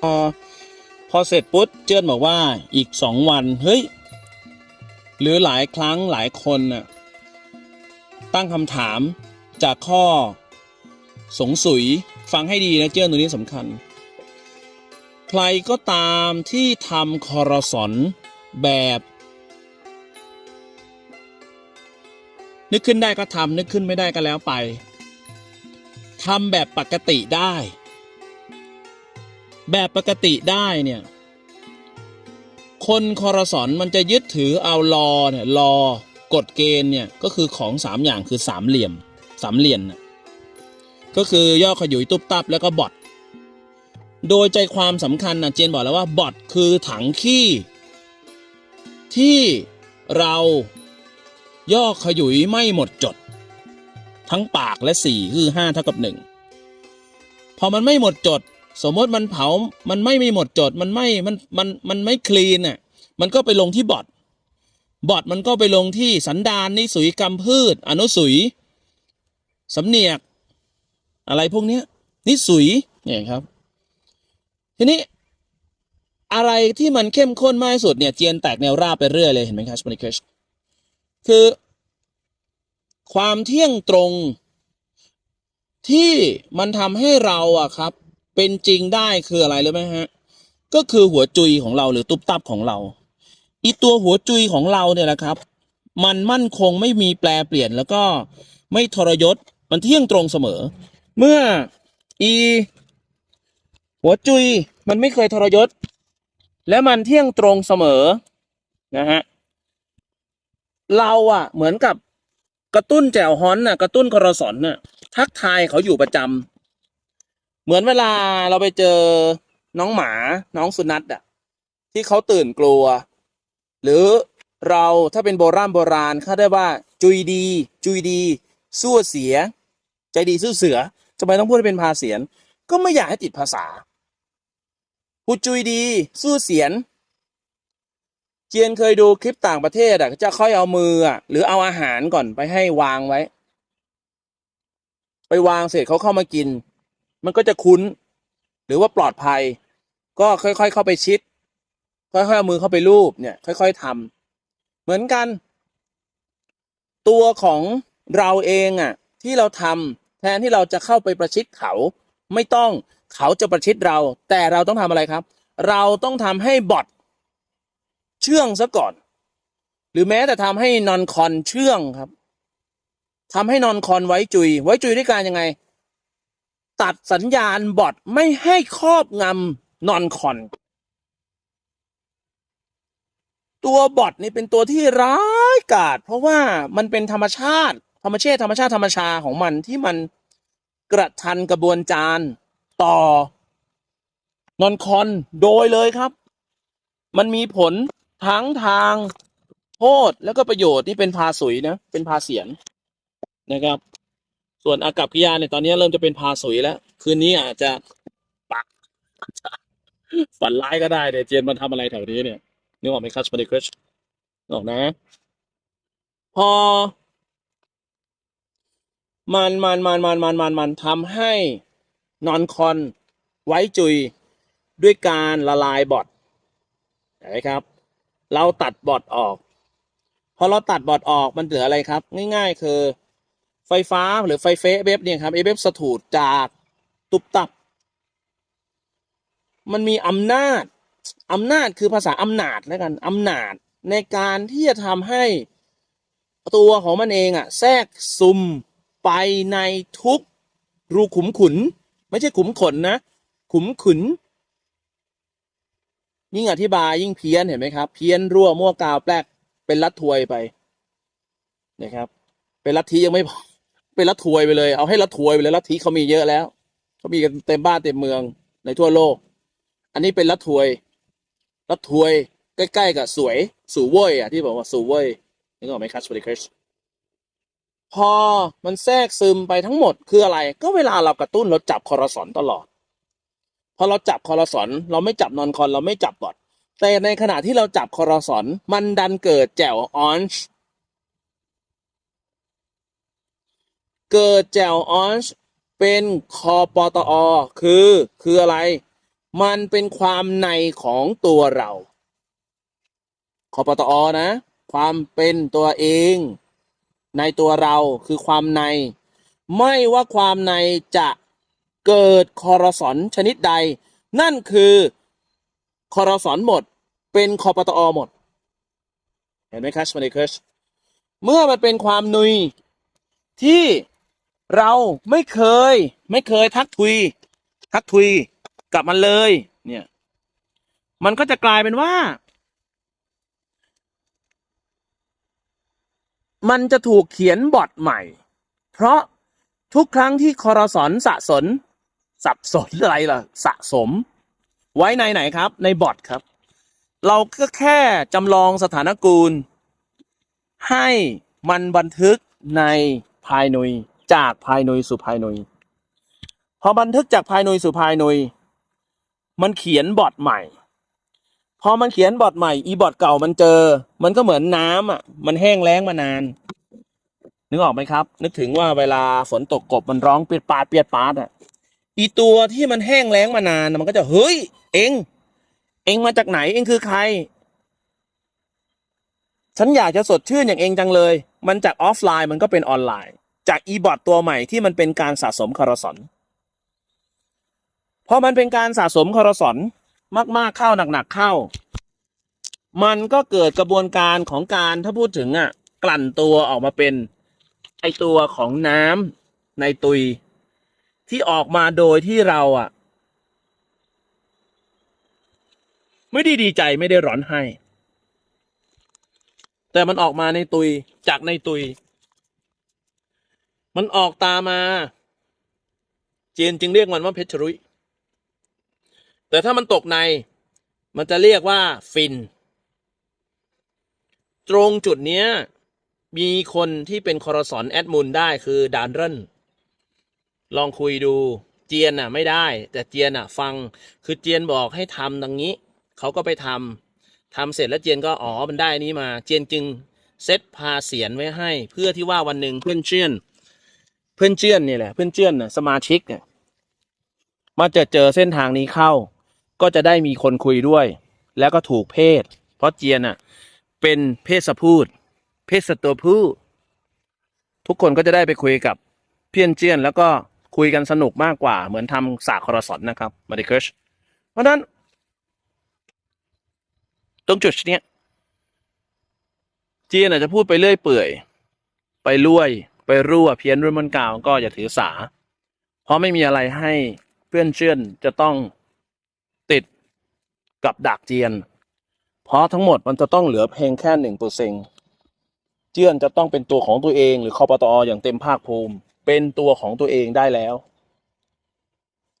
พอพอเสร็จปุ๊บเจิ้นบอกว่าอีกสองวันเฮ้ยหรือหลายครั้งหลายคนน่ะตั้งคำถามจากข้อสงสุยฟังให้ดีนะเจิ้นตรงนี้สำคัญ ใครก็ตามที่ทำคอรสอนแบบ นึกขึ้นได้ก็ทำนึกขึ้นไม่ได้ก็แล้วไปทำแบบปกติได้ แบบปกติได้เนี่ยคนคอรสอนมันจะยึดถือเอาลอเนี่ยลอกฎเกณฑ์เนี่ยก็คือของสามอย่างคือสามเหลี่ยมสามเหลี่ยมนะก็คือย่อขยุยตุบตับแล้วก็บอทโดยใจความสำคัญนะเจนบอกแล้วว่าบอทคือถังขี้ที่เราย่อขยุยไม่หมดจด ทั้งปากและสี่คือห้าเท่ากับหนึ่งพอมันไม่หมดจด สมมติมันเผา มันไม่ไม่หมดจด มันไม่ มัน มัน มันไม่คลีนอะ มันก็ไปลงที่บอท บอทมันก็ไปลงที่สันดานนิสุยกรรมพืช อนุสุย สำเนียก อะไรพวกเนี้ย นิสุย เนี่ยครับ ทีนี้อะไรที่มันเข้มข้นมากที่สุดเนี่ย เจียนแตกแนวราบไปเรื่อยเลยเห็นไหมครับสปนิเคชคือ ความเที่ยงตรงที่มันทำให้เราอะครับ เป็นจริงได้คืออะไรรู้ไหมฮะ ก็คือหัวจุยของเราหรือตุบตับของเราอีตัวหัวจุยของเราเนี่ยแหละครับ มันมั่นคงไม่มีแปลเปลี่ยนแล้วก็ไม่ทรยศมันเที่ยงตรงเสมอ เมื่ออีหัวจุยมันไม่เคยทรยศ และมันเที่ยงตรงเสมอนะฮะเราอะเหมือนกับกระตุ้นแจวฮ้อนน่ะกระตุ้นกรสอนน่ะทักทายเขาอยู่ประจำ เหมือนเวลาเราไปเจอน้องหมาน้องสุนัขอะที่เขาตื่นกลัว หรือเราถ้าเป็นโบราณโบราณเขาได้ว่า จุยดี จุยดีสู้เสีย ใจดีสู้เสือทำไมต้องพูดให้เป็นภาเสียน ก็ไม่อยากให้ติดภาษาพูดจุยดี สู้เสียนเจียนเคยดูคลิปต่างประเทศอะจะค่อยเอามืออะหรือเอาอาหารก่อนไปให้วางไว้ ไปวางเสร็จเขาเข้ามากิน มันก็จะคุ้น หรือว่าปลอดภัย ก็ค่อยๆเข้าไปชิด ค่อยๆเอามือเข้าไปลูบเนี่ย ค่อย ๆทำเหมือนกัน ตัวของเราเองอะ ที่เราทำแทนที่เราจะเข้าไปประชิดเขาไม่ต้องเขาจะประชิดเรา แต่เราต้องทำอะไรครับ เราต้องทำให้บอทเชื่องซะก่อน หรือแม้แต่ทำให้นอนคอนเชื่องครับทำให้นอนคอนไว้จุย ไว้จุยด้วยการยังไง ตัดสัญญาณบอทไม่ให้ครอบงำนอนคอน ตัวบอทนี่เป็นตัวที่ร้ายกาจเพราะว่ามันเป็นธรรมชาติ ธรรมชาติธรรมชาติธรรมชาของมันที่มันกระทันกระบวนการต่อนอนคอนโดยเลยครับ มันมีผลทั้งทางโทษแล้วก็ประโยชน์ที่เป็นภาสุยนะ เป็นภาเสียนนะครับ ส่วนอากับกิยาเนี่ยตอนนี้เริ่มจะเป็นภาสุยแล้ว คืนนี้อาจจะปักฝันร้ายก็ได้เดี๋ยเจนมันทำอะไรแถวนี้เนี่ยนึกออกไหมครับสปาริครชนึกออกนะ พอ มันมันมันมันมันมันมันทำให้นอนคอนไว้จุยด้วยการละลายบอทเห็นไหมครับ เราตัดบอทออก พอเราตัดบอทออกมันเหลืออะไรครับ ง่าย ๆ คือ ไฟฟ้าหรือไฟเฟเอฟเนี่ยครับเอฟสถูดจากตุบตับ มันมีอำนาจอำนาจคือภาษาอำนาจแล้วกันอำนาจในการที่จะทำให้ตัวของมันเองอะแทรกซุมไปในทุกรูขุมขุน ไม่ใช่ขุมขนนะ ขุมขุน ยิ่งอธิบายยิ่งเพี้ยนเห็นไหมครับ เพี้ยนรั่วมั่วกาวแปลกเป็นลัดถวยไปนะครับ เป็นลัดทธิยังไม่พอ เป็นลัดถวยไปเลย เอาให้ลัดถวยไปเลยลัทธิเขามีเยอะแล้วเขามีกันเต็มบ้านเต็มเมืองในทั่วโลก อันนี้เป็นลัดถวยลัดถวยใกล้ๆกับสวยสู่เว้ยอะที่บอกว่าสู่เว้ยนึกออกไหมครับสวัสดีครับพอมันแทรกซึมไปทั้งหมดคืออะไร ก็เวลาเรากระตุ้นเราจับคอร์สอนตลอด พอเราจับคอร์สอนเราไม่จับนอนคอนเราไม่จับบอดแต่ในขณะที่เราจับคอร์สอนมันดันเกิดแจ่วออนช์ เกิดแจ่วออนช์เป็นคอปตอคือคืออะไร มันเป็นความในของตัวเราคอปตอนะ ความเป็นตัวเอง ในตัวเราคือความใน ไม่ว่าความในจะเกิดคอรสอนชนิดใด นั่นคือคอรสอนหมด เป็นคอปตอหมด เห็นไหมครับสมาริคัสเมื่อมันเป็นความนุยที่ เราไม่เคย ไม่เคยทักทุย ทักทุยกับมันเลย เนี่ย มันก็จะกลายเป็นว่า มันจะถูกเขียนบอทใหม่ เพราะทุกครั้งที่คอรสอนสะสน สับสนอะไรล่ะ สะสม ไว้ในไหนครับ ในบอทครับ เราก็แค่จำลองสถานกูล ให้มันบันทึกในภายนุย จากภายนุยสู่ภายนุยพอบันทึกจากภายนุยสู่ภายนุยมันเขียนบอทใหม่ พอมันเขียนบอทใหม่อีบอทเก่ามันเจอ มันก็เหมือนน้ำอะ มันแห้งแล้งมานาน นึกออกไหมครับ นึกถึงว่าเวลาฝนตกกบมันร้องเปียดปาดเปียดปาดอะอีตัวที่มันแห้งแล้งมานานมันก็จะเฮ้ย เองเองมาจากไหนเองคือใคร ฉันอยากจะสดชื่นอย่างเองจังเลย มันจากออฟไลน์มันก็เป็นออนไลน์ จากอีบอทตัวใหม่ที่มันเป็นการสะสมคาร์สอนพอมันเป็นการสะสมคาร์สอนมากๆเข้าหนักๆเข้า มันก็เกิดกระบวนการของการถ้าพูดถึงอะกลั่นตัวออกมาเป็นไอตัวของน้ำในตุย ที่ออกมาโดยที่เราอะ ไม่ได้ดีใจไม่ได้ร้อนให้ แต่มันออกมาในตุยจากในตุย มันออกตามมา จีนจึงเรียกมันว่าเพชรรุยแต่ถ้ามันตกใน มันจะเรียกว่าฟิน ตรงจุดเนี้ย มีคนที่เป็นคอรสอนแอดมุนได้คือดานเรนลองคุยดูเจียนอะไม่ได้ แต่เจียนอะ ฟังคือเจียนบอกให้ทำดังนี้ เขาก็ไปทำทำเสร็จแล้วเจียนก็อ๋อมันได้นี้มา เจียนจึงเซตพาเสียนไว้ให้ เพื่อที่ว่าวันหนึ่งเพื่อนเชื่อน เพื่อนเชื่อนเนี่ยแหละเพื่อนเชื่อนน่ะสมาชิกเนี่ยมาเจอเจอเส้นทางนี้เข้า ก็จะได้มีคนคุยด้วย แล้วก็ถูกเพศ เพราะเจียนอะ เป็นเพศสพูด เพศสตัวผู้ทุกคนก็จะได้ไปคุยกับเพี้ยนเจียน แล้วก็คุยกันสนุกมากกว่า เหมือนทำสากคอรสอนนะครับมาดิเคิร์ชเพราะนั้นตรงจุดเนี้ยจียนอาจจะพูดไปเรื่อยเปื่อย ไปลุย ไปรั่วเพี้ยนรุ่นมันกาวก็อย่าถือสา เพราะไม่มีอะไรให้เพื่อนเชื่อนจะต้องติดกับดักเจียน เพราะทั้งหมดมันจะต้องเหลือเพียงแค่หนึ่งเปอร์เซ็นเจียนจะต้องเป็นตัวของตัวเอง หรือคอปตออย่างเต็มภาคภูมิ เป็นตัวของตัวเองได้แล้ว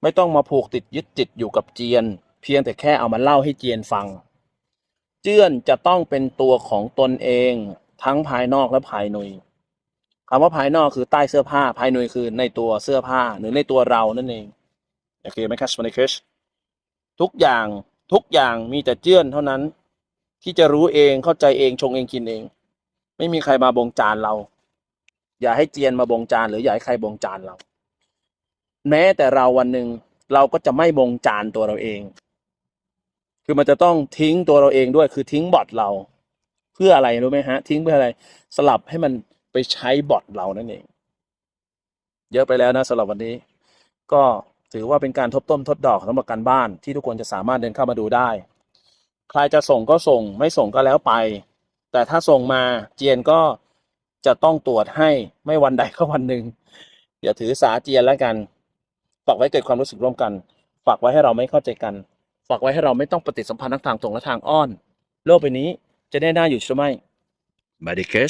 ไม่ต้องมาผูกติดยึดติดอยู่กับเจียน เพียงแต่แค่เอามาเล่าให้เจียนฟัง เจื้อนจะต้องเป็นตัวของตนเอง ทั้งภายนอกและภายใน คำว่าภายนอกคือใต้เสื้อผ้าภายในคือในตัวเสื้อผ้าหรือในตัวเรานั่นเองโอเคไหมครับสมานิคชทุกอย่างทุกอย่างมีแต่เจื้อนเท่านั้น ที่จะรู้เองเข้าใจเองชงเองกินเอง ไม่มีใครมาบงจานเรา อย่าให้เจียนมาบงจานหรืออย่าให้ใครบงจานเรา แม้แต่เราวันหนึ่งเราก็จะไม่บงจานตัวเราเอง คือมันจะต้องทิ้งตัวเราเองด้วยคือทิ้งบอทเรา เพื่ออะไรรู้ไหมฮะ ทิ้งเพื่ออะไร สลับให้มัน ไปใช้บอทเรานั่นเอง เยอะไปแล้วนะสำหรับวันนี้ ก็ถือว่าเป็นการทบต้นทดดอกสำหรับการบ้านที่ทุกคนจะสามารถเดินเข้ามาดูได้ ใครจะส่งก็ส่งไม่ส่งก็แล้วไป แต่ถ้าส่งมาเจียนก็จะต้องตรวจให้ไม่วันใดก็วันหนึ่งอย่าถือสาเจียนแล้วกัน ฝากไว้เกิดความรู้สึกร่วมกัน ฝากไว้ให้เราไม่เข้าใจกัน ฝากไว้ให้เราไม่ต้องปฏิสัมพันธ์ทั้งทางตรงและทางอ้อน โลกใบนี้จะได้น่าอยู่ใช่ไหม Medication